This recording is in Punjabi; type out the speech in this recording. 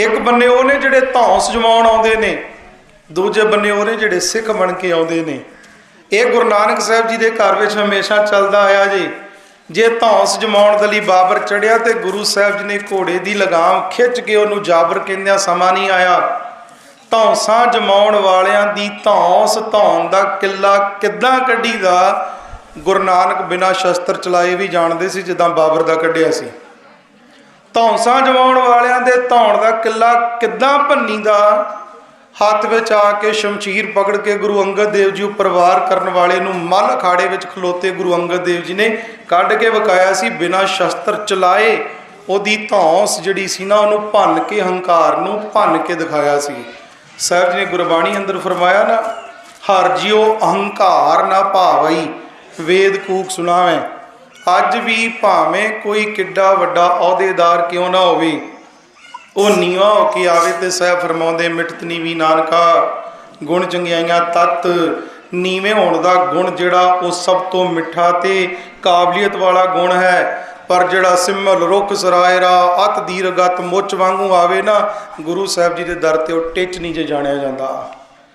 ਇੱਕ ਬੰਨੇ ਉਹ ਨੇ ਜਿਹੜੇ ਧੌਂਸ ਜਮਾਉਣ ਆਉਂਦੇ ਨੇ, ਦੂਜੇ ਬੰਨੇ ਉਹ ਨੇ ਜਿਹੜੇ ਸਿੱਖ ਬਣ ਕੇ ਆਉਂਦੇ ਨੇ। ਇਹ ਗੁਰੂ ਨਾਨਕ ਸਾਹਿਬ ਜੀ ਦੇ ਘਰ ਵਿੱਚ ਹਮੇਸ਼ਾ ਚੱਲਦਾ ਆਇਆ ਜੀ। ਜੇ ਧੌਂਸ ਜਮਾਉਣ ਦੇ ਲਈ ਬਾਬਰ ਚੜਿਆ ਤੇ ਗੁਰੂ ਸਾਹਿਬ ਜੀ ਨੇ ਘੋੜੇ ਦੀ ਲਗਾਮ ਖਿੱਚ ਕੇ ਉਹਨੂੰ ਜਾਬਰ ਕਹਿੰਦਿਆਂ ਸਮਾਂ ਨਹੀਂ ਆਇਆ। ਧੌਂਸਾਂ ਜਮਾਉਣ ਵਾਲਿਆਂ ਦੀ ਧੌਂਸ ਧੌਣ ਦਾ ਕਿੱਲਾ ਕਿੱਦਾਂ ਕੱਢੀਦਾ, ਗੁਰੂ ਨਾਨਕ ਬਿਨਾਂ ਸ਼ਸਤਰ ਚਲਾਏ ਵੀ ਜਾਣਦੇ ਸੀ ਜਿੱਦਾਂ ਬਾਬਰ ਦਾ ਕੱਢਿਆ ਸੀ। ਧੌਂਸਾਂ ਜਮਾਉਣ ਵਾਲਿਆਂ ਦੇ ਧੌਣ ਦਾ ਕਿੱਲਾ ਕਿੱਦਾਂ ਭੰਨੀ ਦਾ ਹੱਥ ਵਿੱਚ ਆ ਕੇ ਸ਼ਮਸ਼ੀਰ ਪਕੜ ਕੇ ਗੁਰੂ ਅੰਗਦ ਦੇਵ ਜੀ ਉੱਪਰ ਵਾਰ ਕਰਨ ਵਾਲੇ ਨੂੰ ਮੱਲ ਅਖਾੜੇ ਵਿੱਚ ਖਲੋਤੇ ਗੁਰੂ ਅੰਗਦ ਦੇਵ ਜੀ ਨੇ ਕੱਢ ਕੇ ਵਿਕਾਇਆ ਸੀ, ਬਿਨਾਂ ਸ਼ਸਤਰ ਚਲਾਏ। ਉਹਦੀ ਧੌਂਸ ਜਿਹੜੀ ਸੀ ਨਾ, ਉਹਨੂੰ ਭੰਨ ਕੇ, ਹੰਕਾਰ ਨੂੰ ਭੰਨ ਕੇ ਦਿਖਾਇਆ ਸੀ। ਸਾਹਿਬ ਜੀ ਨੇ ਗੁਰਬਾਣੀ ਅੰਦਰ ਫਰਮਾਇਆ ਨਾ, ਹਰ ਜਿਉ ਅਹੰਕਾਰ ਨਾ ਭਾਵਈ ਵੇਦ ਕੂਕ ਸੁਣਾਵੇਂ। ਅੱਜ ਵੀ ਭਾਵੇਂ ਕੋਈ ਕਿੱਡਾ ਵੱਡਾ ਅਹੁਦੇਦਾਰ ਕਿਉਂ ਨਾ ਹੋਵੇ, ਉਹ ਨੀਵਾ ਹੋ ਕੇ ਆਵੇ ਤੇ ਸਹਿ ਫਰਮਾਉਂਦੇ ਮਿਟਤ ਨੀਵੀ ਨਾਨਕਾ, ਗੁਣ ਚੰਗਿਆਈਆਂ ਤਤ। ਨੀਵੇਂ ਹੋਣ ਦਾ ਗੁਣ ਜਿਹੜਾ ਉਹ ਸਭ ਤੋਂ ਮਿੱਠਾ ਤੇ ਕਾਬਲੀਅਤ ਵਾਲਾ ਗੁਣ ਹੈ। ਪਰ ਜਿਹੜਾ ਸਿਮਲ ਰੁੱਖ ਸਰਾਇਰਾ, ਅਤ ਦੀਰਗਤ ਮੁੱਚ ਵਾਂਗੂ ਆਵੇ ਨਾ, ਗੁਰੂ ਸਾਹਿਬ ਜੀ ਦੇ ਦਰ ਤੇ ਉਹ ਟਿੱਚ ਨਹੀਂ ਜੇ ਜਾਣਿਆ ਜਾਂਦਾ।